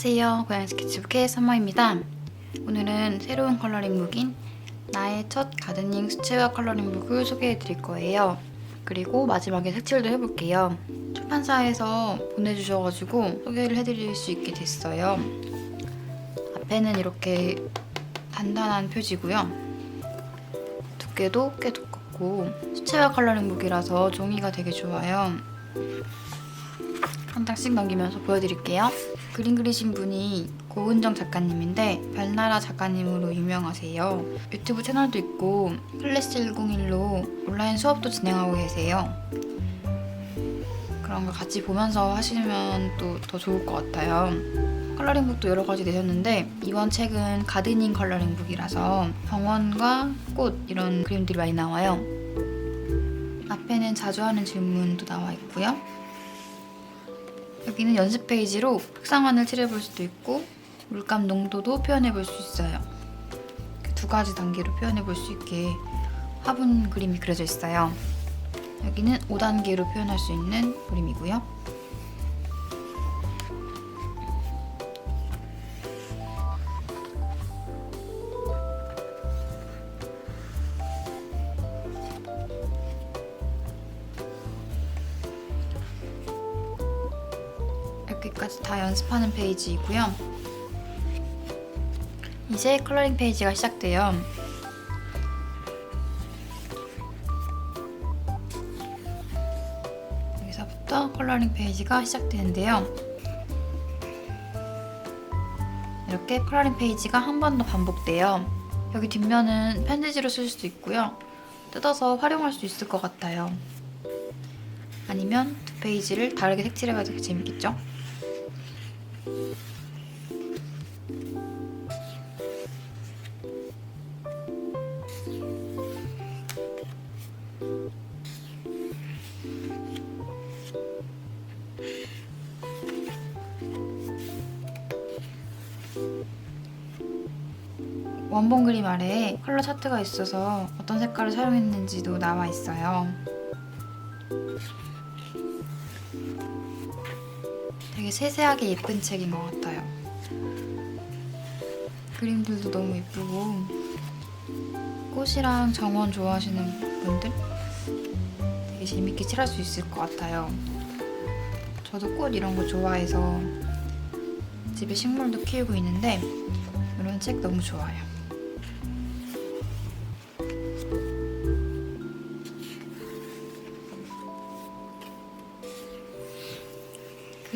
안녕하세요. 고양 스케치북의 선마입니다. 오늘은 새로운 컬러링북인 나의 첫 가드닝 수채화 컬러링북을 소개해 드릴 거예요. 그리고 마지막에 색칠도 해볼게요. 출판사에서 보내주셔가지고 소개를 해드릴 수 있게 됐어요. 앞에는 이렇게 단단한 표지고요. 두께도 꽤 두껍고 수채화 컬러링북이라서 종이가 되게 좋아요. 한 장씩 넘기면서 보여드릴게요. 그림 그리신 분이 고은정 작가님인데 별나라 작가님으로 유명하세요. 유튜브 채널도 있고 클래스 101로 온라인 수업도 진행하고 계세요. 그런 걸 같이 보면서 하시면 또 더 좋을 것 같아요. 컬러링북도 여러 가지 내셨는데 이번 책은 가드닝 컬러링북이라서 정원과 꽃 이런 그림들이 많이 나와요. 앞에는 자주 하는 질문도 나와 있고요. 여기는 연습 페이지로 흑상환을 칠해볼 수도 있고 물감 농도도 표현해볼 수 있어요. 두 가지 단계로 표현해볼 수 있게 화분 그림이 그려져 있어요. 여기는 5단계로 표현할 수 있는 그림이고요. 여기까지 다 연습하는 페이지이고요. 이제 컬러링 페이지가 시작돼요. 여기서부터 컬러링 페이지가 시작되는데요. 이렇게 컬러링 페이지가 한 번 더 반복돼요. 여기 뒷면은 펜지지로 쓸 수도 있고요. 뜯어서 활용할 수 있을 것 같아요. 아니면 두 페이지를 다르게 색칠해가지고 재밌겠죠? 원본 그림 아래에 컬러 차트가 있어서 어떤 색깔을 사용했는지도 나와 있어요. 되게 세세하게 예쁜 책인 것 같아요. 그림들도 너무 예쁘고 꽃이랑 정원 좋아하시는 분들 되게 재밌게 칠할 수 있을 것 같아요. 저도 꽃 이런 거 좋아해서 집에 식물도 키우고 있는데 이런 책 너무 좋아요.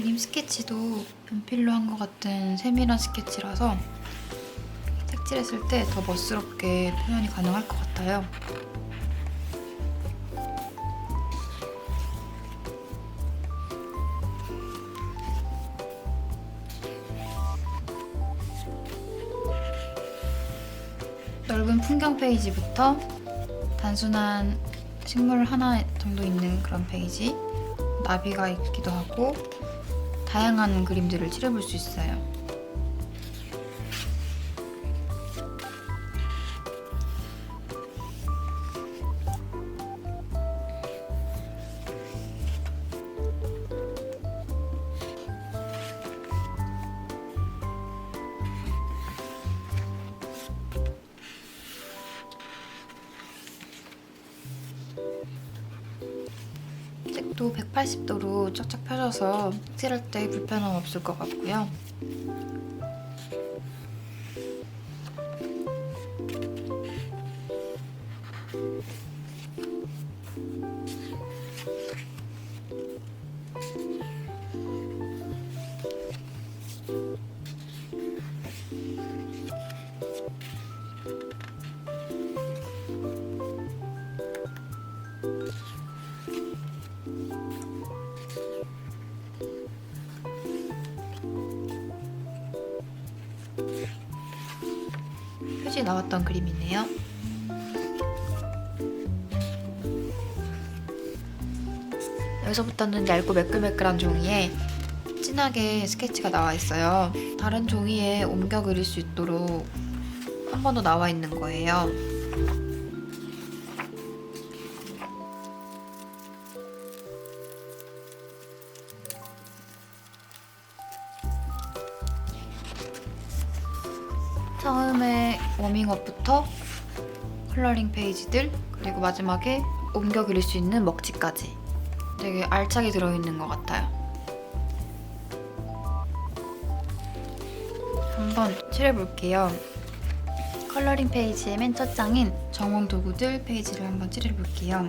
그림 스케치도 연필로 한 것 같은 세밀한 스케치라서 색칠했을 때 더 멋스럽게 표현이 가능할 것 같아요. 넓은 풍경 페이지부터 단순한 식물 하나 정도 있는 그런 페이지, 나비가 있기도 하고 다양한 그림들을 칠해볼 수 있어요. 책도 180도로 쫙쫙 펴져서 칠할 때 불편함 없을 것 같고요. 표지 나왔던 그림이네요. 여기서부터는 얇고 매끌매끌한 종이에 진하게 스케치가 나와 있어요. 다른 종이에 옮겨 그릴 수 있도록 한 번 더 나와 있는 거예요. 처음에 워밍업부터 컬러링 페이지들 그리고 마지막에 옮겨 그릴 수 있는 먹지까지 되게 알차게 들어있는 것 같아요. 한번 칠해볼게요. 컬러링 페이지의 맨 첫 장인 정원 도구들 페이지를 한번 칠해볼게요.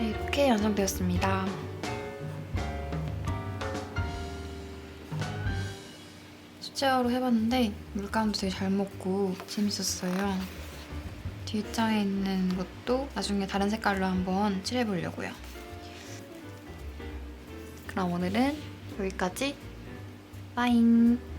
네, 이렇게 완성되었습니다. 수채화로 해봤는데 물감도 되게 잘 먹고 재밌었어요. 뒷장에 있는 것도 나중에 다른 색깔로 한번 칠해보려고요. 그럼 오늘은 여기까지. 빠잉!